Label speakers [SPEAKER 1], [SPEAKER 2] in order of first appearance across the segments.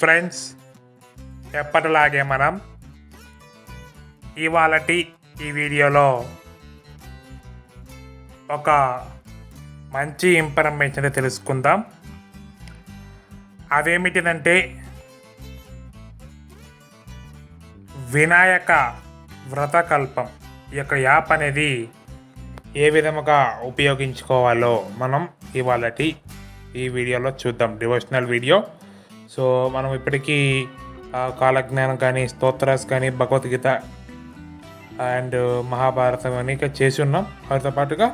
[SPEAKER 1] Friends ఎప్పటిలాగే మనం ఇవాళటి ఈ వీడియోలో ఒక మంచి ఇన్ఫర్మేషన్ తెలుసుకుందాం. అదేమిటిదంటే వినాయక వ్రతకల్పం. ఈ యొక్క యాప్ అనేది ఏ విధముగా ఉపయోగించుకోవాలో మనం ఇవాళటి ఈ వీడియోలో చూద్దాం. Devotional video. సో మనం ఇప్పటికీ కాలజ్ఞానం కానీ స్తోత్రాస్ కానీ భగవద్గీత అండ్ మహాభారతం అని చేసి ఉన్నాం. వాటితో పాటుగా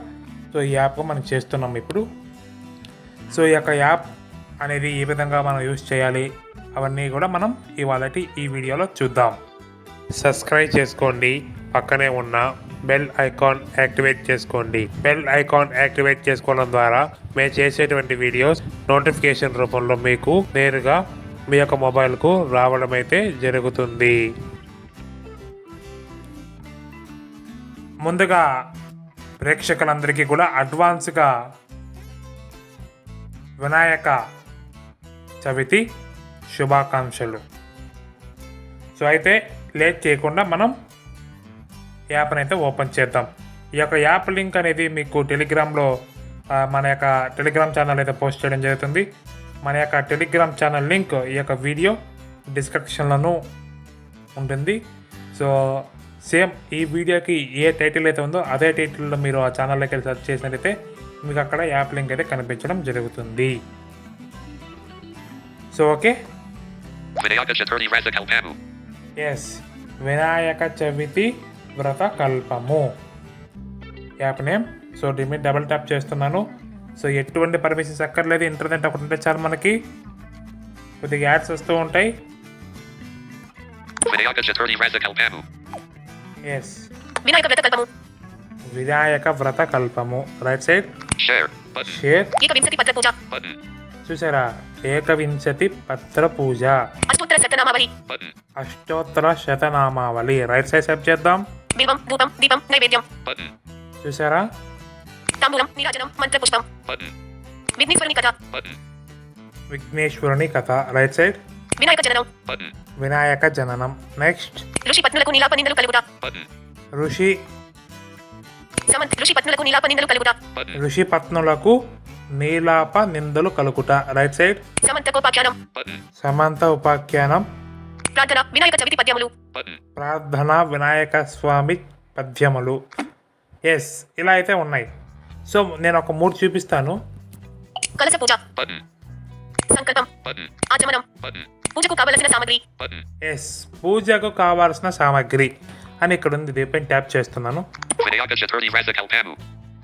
[SPEAKER 1] సో ఈ యాప్ మనం చేస్తున్నాం ఇప్పుడు. సో ఈ యొక్క యాప్ అనేది ఏ విధంగా మనం యూస్ చేయాలి అవన్నీ కూడా మనం ఇవాళటి ఈ వీడియోలో చూద్దాం. సబ్స్క్రైబ్ చేసుకోండి పక్కనే ఉన్న బెల్ ఐకాన్ యాక్టివేట్ చేసుకోండి. బెల్ ఐకాన్ యాక్టివేట్ చేసుకోవడం ద్వారా మేము చేసేటువంటి వీడియోస్ నోటిఫికేషన్ రూపంలో మీకు నేరుగా మీ యొక్క మొబైల్కు రావడం అయితే జరుగుతుంది. ముందుగా ప్రేక్షకులందరికీ కూడా అడ్వాన్స్గా వినాయక చవితి శుభాకాంక్షలు. సో అయితే లేట్ చేయకుండా మనం యాప్ని అయితే ఓపెన్ చేద్దాం. ఈ యొక్క యాప్ లింక్ అనేది మీకు టెలిగ్రామ్లో మన యొక్క టెలిగ్రామ్ ఛానల్ అయితే పోస్ట్ చేయడం జరుగుతుంది. మన యొక్క టెలిగ్రామ్ ఛానల్ లింక్ ఈ యొక్క వీడియో డిస్క్రిప్షన్లోనూ ఉంటుంది. సో సేమ్ ఈ వీడియోకి ఏ టైటిల్ అయితే ఉందో అదే టైటిల్లో మీరు ఆ ఛానల్లోకి వెళ్ళి సెర్చ్ చేసినట్టయితే మీకు అక్కడ యాప్ లింక్ అయితే కనిపించడం జరుగుతుంది. So okay. Yes Vinayaka Chavithi వ్రత కల్పము. App name? సో డిమిట్ డబుల్ ట్యాప్ చేస్తున్నాను. సో ఎటువంటి పర్మిషన్స్ అక్కర్లేదు. ఇంటర్నెట్ ఒకటి ఉంటే చాలు మనకి. కొద్దిగా యాడ్స్ వస్తూ ఉంటాయి. ఎస్
[SPEAKER 2] వినాయక వ్రత కల్పము.
[SPEAKER 1] వినాయక వ్రత కల్పము. Right side. షేర్. చూసారా? ఏకవింశతి పత్ర పూజ.
[SPEAKER 2] అష్టోత్తర శతనామావళి.
[SPEAKER 3] Button.
[SPEAKER 1] అష్టోత్తర శతనామావళి. రైట్ సైడ్ సెప్ చేద్దాం.
[SPEAKER 2] బిల్వం ధూపం దీపం నైవేద్యం.
[SPEAKER 3] Button.
[SPEAKER 1] చూసారా
[SPEAKER 2] తాంబూలం నీరాజనం మంత్రపుష్పం.
[SPEAKER 3] Button.
[SPEAKER 2] విఘ్నేశ్వరుని కథ.
[SPEAKER 3] Button.
[SPEAKER 1] విఘ్నేశ్వరుని కథ. రైట్ సైడ్
[SPEAKER 2] వినాయక జననం.
[SPEAKER 3] Button.
[SPEAKER 1] వినాయక జననం. నెక్స్ట్
[SPEAKER 2] ఋషి పత్నులకు నీలాప నిందలు కలుగుట.
[SPEAKER 3] Button.
[SPEAKER 1] ఋషి?
[SPEAKER 2] సమంత్ ఋషి పత్నులకు నీలాప నిందలు కలుగుట.
[SPEAKER 3] Button.
[SPEAKER 1] ఋషి పత్నులకు నీలాప నిందలు కలుగుట. రైట్ సైడ్
[SPEAKER 2] సమంత
[SPEAKER 3] Button.
[SPEAKER 1] సమంత ఉపాఖ్యానం.
[SPEAKER 2] ప్రార్థన వినాయక చవితి పద్యములు.
[SPEAKER 1] ప్రార్థన వినాయక స్వామి పద్యములు ఎస్ ఇలా అయితే ఉన్నాయి సో నేను ఒక మూడు చూపిస్తాను
[SPEAKER 2] కలశ పూజ. సంకల్పం. ఆచమనం. పూజకు కావలసిన సామగ్రి.
[SPEAKER 1] ఎస్ పూజకు కావాల్సిన సామాగ్రి అని ఇక్కడ ఉంది దీపైన ట్యాప్ చేస్తున్నాను.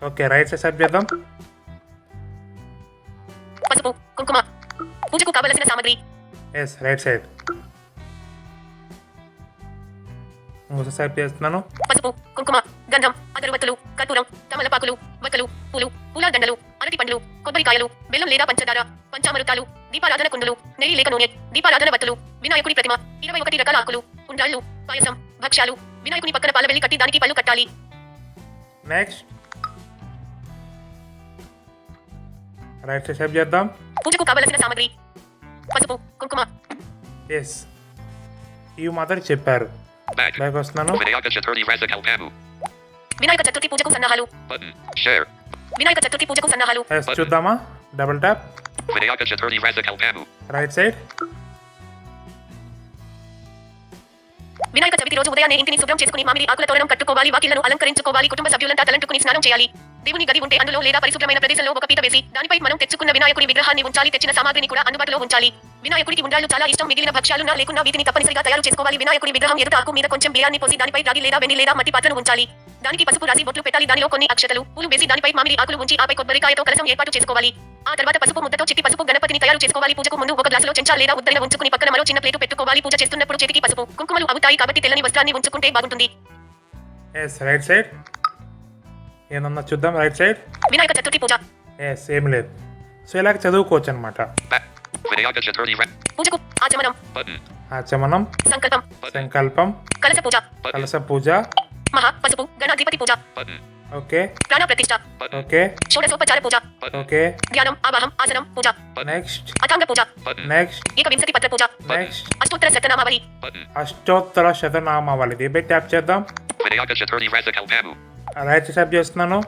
[SPEAKER 1] ఓకే రైట్ సైడ్ చేద్దాం
[SPEAKER 2] పసుపు కుంకుమ పూజకు కావలసిన సామగ్రి
[SPEAKER 1] ఎస్ రైట్ సైడ్ చేస్తున్నాను
[SPEAKER 2] పసుపు కుంకుమ గంధం అగరవత్తులు కర్పూరం తమలపాకులు వక్కలు పూలు పూల దండలు అరటి పండ్లు కొబ్బరికాయలు బెల్లం లేదా పంచదార పంచామృతాలు దీపారాధన కుండలు నెయ్యి లేక నూనె దీపారాధన వత్తులు వినాయకుడి ప్రతిమ ఇరవై ఒకటి రకాల ఆకులు ఉండ్రాళ్ళు పాయసం భక్ష్యాలు వినాయకుని పక్కన పాల వెళ్ళి కట్టి దానికి పళ్ళు కట్టాలి
[SPEAKER 1] నెక్స్ట్ రైట్ సైడ్ సెట్ చేద్దాం.
[SPEAKER 2] పూజకు కావలసిన సామగ్రి పసుపు కుంకుమ
[SPEAKER 1] ఎస్ ఇవి మాత్రం చెప్పారు. బ్యాక్ వస్తున్నాను.
[SPEAKER 2] వినాయక చతుర్థి పూజకు సన్నాహాలు
[SPEAKER 3] Button. Share.
[SPEAKER 2] వినాయక చతుర్థి పూజకు సన్నాహాలు
[SPEAKER 1] చూద్దామా double tap
[SPEAKER 3] Chaturthi Rasakalpamu.
[SPEAKER 1] Right side
[SPEAKER 2] Vinayaka Chavithi రోజు ఉదయాన్నే ఇంటిని శుభ్రం చేసుకుని మామిడి ఆకుల తోరణం కట్టుకోవాలి వాకిళ్ళను అలంకరించుకోవాలి కుటుంబ సభ్యులంతా తలంటుకుని స్నానం చేయాలి దేవుని గది ఉంటే అందులో లేదా పరిశుభ్రమైన ప్రదేశంలో ఒక పీట వేసి దానిపై మనం తెచ్చుకున్న వినాయకుడి విగ్రహాన్ని ఉంచాలి తెచ్చిన సామాగ్రిని కూడా అందుబాటులో ఉంచాలి వినాయకుడికి ఉండ్రాళ్ళు చాలా ఇష్టం. మిగిలిన భక్ష్యాలు నా లేకున్నా వీటిని తప్పనిసరిగా తయారు చేసుకోవాలి. వినాయకుడి విగ్రహం ఎదుట ఆకు మీద కొంచెం బియ్యాన్ని పోసి దానిపై రాగి లేదా వెండి లేదా మట్టి పాత్రను ఉంచాలి. దానికి పసుపు రాసి బొట్లు పెట్టాలి. దానిలో కొన్ని అక్షతలు పూలు వేసి దానిపై మామిడి ఆకులు ఉంచి ఆపై కొబ్బరికాయతో కలసం ఏర్పాటు చేసుకోవాలి. ఆ తర్వాత పసుపు ముద్దతో చిట్టి పసుపు గణపతిని తయారు చేసుకోవాలి. పూజకు ముందు ఒక గ్లాసులో చెంచా లేదా ఉద్దరణ ఉంచుకుని పక్కన మరో చిన్న ప్లేటు పెట్టుకోవాలి. పూజ చేస్తున్నప్పుడు చేతికి పసుపు కుంకుమలు అవుతాయి కాబట్టి తెల్లని వస్త్రాన్ని ఉంచుకుంటే బాగుంటుంది.
[SPEAKER 1] ఎస్ రైట్ సైడ్ ఏమన్నా చూద్దాం రైట్ సైడ్
[SPEAKER 2] వినాయక చతుర్థి పూజ.
[SPEAKER 1] ఎస్ ఏం లేదు. సో ఇలాగ చదువుకోవచ్చు అనమాట
[SPEAKER 3] Back. Vinayaka Chaturthi Ra-
[SPEAKER 2] పూజకు ఆచమనం
[SPEAKER 3] Button.
[SPEAKER 1] ఆచమనం
[SPEAKER 2] సంకల్పం
[SPEAKER 3] Button.
[SPEAKER 1] సంకల్పం
[SPEAKER 2] కలశ పూజ
[SPEAKER 3] Button.
[SPEAKER 1] కలస పూజ
[SPEAKER 2] మహా పసుపు గణాధిపతి పూజ
[SPEAKER 3] Button.
[SPEAKER 1] ఓకే
[SPEAKER 2] ప్రాణ ప్రతిష్ట
[SPEAKER 3] Button.
[SPEAKER 1] ఓకే
[SPEAKER 2] షోడశోపచార పూజ
[SPEAKER 3] Button.
[SPEAKER 1] ఓకే
[SPEAKER 2] ధ్యానం ఆవాహం ఆసనం పూజ
[SPEAKER 1] నెక్స్ట్
[SPEAKER 2] అథాంగ పూజ
[SPEAKER 3] Button.
[SPEAKER 1] నెక్స్ట్
[SPEAKER 2] ఏకవింశతి పత్ర పూజ
[SPEAKER 1] నెక్స్ట్
[SPEAKER 2] అష్టోత్తర శతనామావళి
[SPEAKER 3] Button.
[SPEAKER 1] అష్టోత్తర శతనామావళి దీపై ట్యాప్ చేద్దాం.
[SPEAKER 3] Vinayaka Chaturthi Rasa Kalpamu.
[SPEAKER 1] Right tap చేస్తున్నాను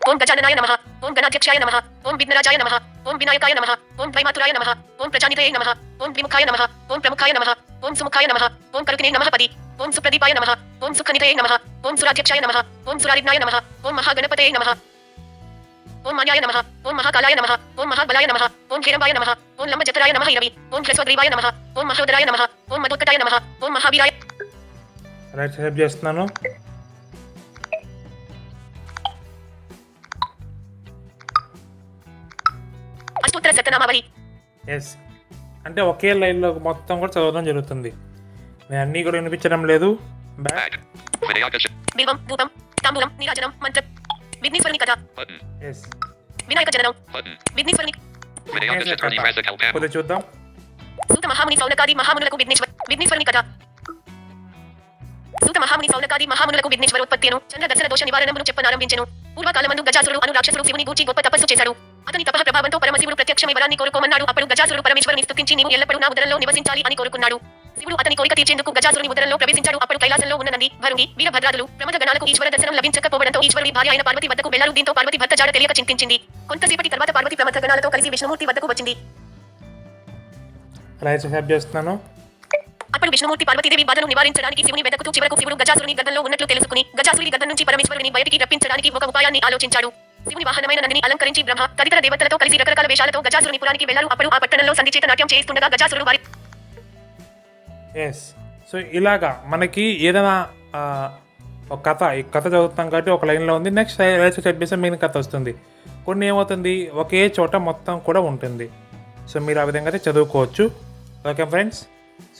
[SPEAKER 2] ఓం గజాననాయ నమః. ఓం గణాధ్యక్షాయ నమః. ఓం విఘ్నరాజాయ నమః. ओम विनायकाय नमः ओम वैमातुराय नमः ओम प्रजानिधये नमः ओम विमुखाय नमः ओम प्रमुखाय नमः ओम सुमुखाय नमः ओम करुकिने नमः पदि ओम सुप्रदीपाय नमः ओम सुखनिधये नमः ओम सुराध्यक्षाय नमः ओम सुरारिद्नाय नमः ओम महागणपतये नमः ओम मान्याय नमः ओम महाकालाय नमः ओम महाबलाय नमः ओम हिरंबाय नमः ओम लंबजतराय नमः हिरवि ओम ह्रस्वग्रीवाय नमः ओम महोदराय नमः ओम मधुकटाय नमः ओम
[SPEAKER 1] महावीराय राइट साहब
[SPEAKER 2] जस्ट नानो
[SPEAKER 1] ఎస్ అంటే ఒకే లైన్లో మొత్తం కూడా చదవడం జరుగుతుంది. నేను అన్నీ కూడా వినిపించడం లేదు.
[SPEAKER 2] బిల్వం ధూపం తాంబూలం నీరాజనం మంత్ర విఘ్నేశ్వరుని కథ.
[SPEAKER 1] ఎస్
[SPEAKER 2] వినాయక జననం. విఘ్నేశ్వరుని.
[SPEAKER 1] కొద్దిగా చూద్దాం.
[SPEAKER 2] సూత మహాముని సౌనకాది మహామునులకు విఘ్నేశ్వర విఘ్నేశ్వరుని కథ. సూత మహాముని సౌనకాది మహామునులకు విఘ్నేశ్వర ఉత్పత్తిను చంద్ర దోష నివారణమును చెప్పనారంభించెను. పూర్వకాలమందు గజాసురుడు అను రాక్షసుడు శివుని గూర్చి గొప్ప తపస్సు చేశాడు. అతని తపః ప్రభావంతో పరమశివుడు ప్రత్యక్షమై వరాన్ని కోరుకోమన్నాడు. అప్పుడు గజాసురుడు పరమేశ్వరుని స్తుతించి నీవు ఎల్లప్పుడూ నా ఉదరంలో నివసించాలి అని కోరుకున్నాడు. శివుడు అతని కోరిక తీర్చేందుకు గజాసురుని ఉదరంలో ప్రవేశించాడు. అప్పుడు కైలాసంలో ఉన్న నంది భరుంగి వీరభద్రాదులు ప్రమద గణాలకు ఈశ్వర దర్శనం లభించకపోవడంతో ఈశ్వరుని భార్య అయిన పార్వతి వద్దకు వెళ్ళారు దీంతో పార్వతి భర్త జాడ తెలియక చింతించింది. కొంతసేపటి తర్వాత పార్వతి ప్రమద గణాలతో కలిసి విష్ణుమూర్తి వద్దకు వచ్చింది.
[SPEAKER 1] చేస్తున్నాను.
[SPEAKER 2] అప్పుడు విష్ణుమూర్తి పార్వతీదేవి బాధను నివారించడానికి శివుని వెతుకుతూ చివరకు శివుడు గజాసురుని గర్భంలో ఉన్నట్లు తెలుసుకుని గజాసురుని గర్భం నుంచి పరమేశ్వరుని బయటికి రప్పించడానికి ఒక ఉపాయాన్ని ఆలోచించాడు. శివుని వాహనమైన నందిని అలంకరించి బ్రహ్మ తదితర దేవతలతో కలిసి రకరకాల వేషాలతో గజాసురుని పురానికి వెళ్ళారు అప్పుడు ఆ పట్టణంలో సంధిచేత నాట్యం చేస్తుండగా గజాసురుడు వారి
[SPEAKER 1] ఎస్ సో ఇలాగా మనకి ఏదైనా ఒక కథ ఈ కథ చదువుతాం కాబట్టి ఒక లైన్లో ఉంది. నెక్స్ట్ రైట్ చెప్పేసి మిగిలిన కథ వస్తుంది. కొన్ని ఏమవుతుంది? ఒకే చోట మొత్తం కూడా ఉంటుంది. సో మీరు ఆ విధంగా అయితే చదువుకోవచ్చు. ఓకే ఫ్రెండ్స్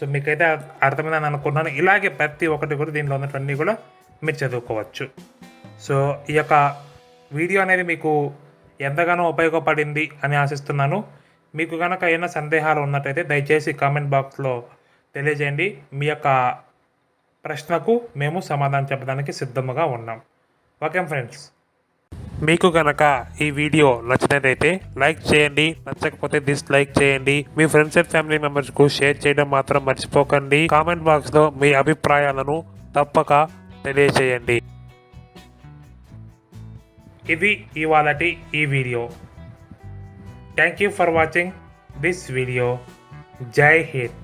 [SPEAKER 1] సో మీకైతే అర్థమైందని అనుకున్నాను ఇలాగే ప్రతి ఒక్కటి కూడా దీనిలో ఉన్నటువంటి కూడా మీరు చదువుకోవచ్చు. సో ఈ యొక్క వీడియో అనేది మీకు ఎంతగానో ఉపయోగపడింది అని ఆశిస్తున్నాను. మీకు కనుక ఏమైనా సందేహాలు ఉన్నట్టయితే దయచేసి కామెంట్ బాక్స్లో తెలియజేయండి. మీ యొక్క ప్రశ్నకు మేము సమాధానం చెప్పడానికి సిద్ధముగా ఉన్నాం. Okay friends. మీకు కనుక ఈ వీడియో నచ్చినట్లయితే లైక్ చేయండి. నచ్చకపోతే డిస్లైక్ చేయండి. మీ ఫ్రెండ్స్ అండ్ ఫ్యామిలీ మెంబర్స్కు షేర్ చేయడం మాత్రం మర్చిపోకండి. కామెంట్ బాక్స్లో మీ అభిప్రాయాలను తప్పక తెలియజేయండి. ఇది ఇవాళటి ఈ video. Thank you for watching this video జై హింద్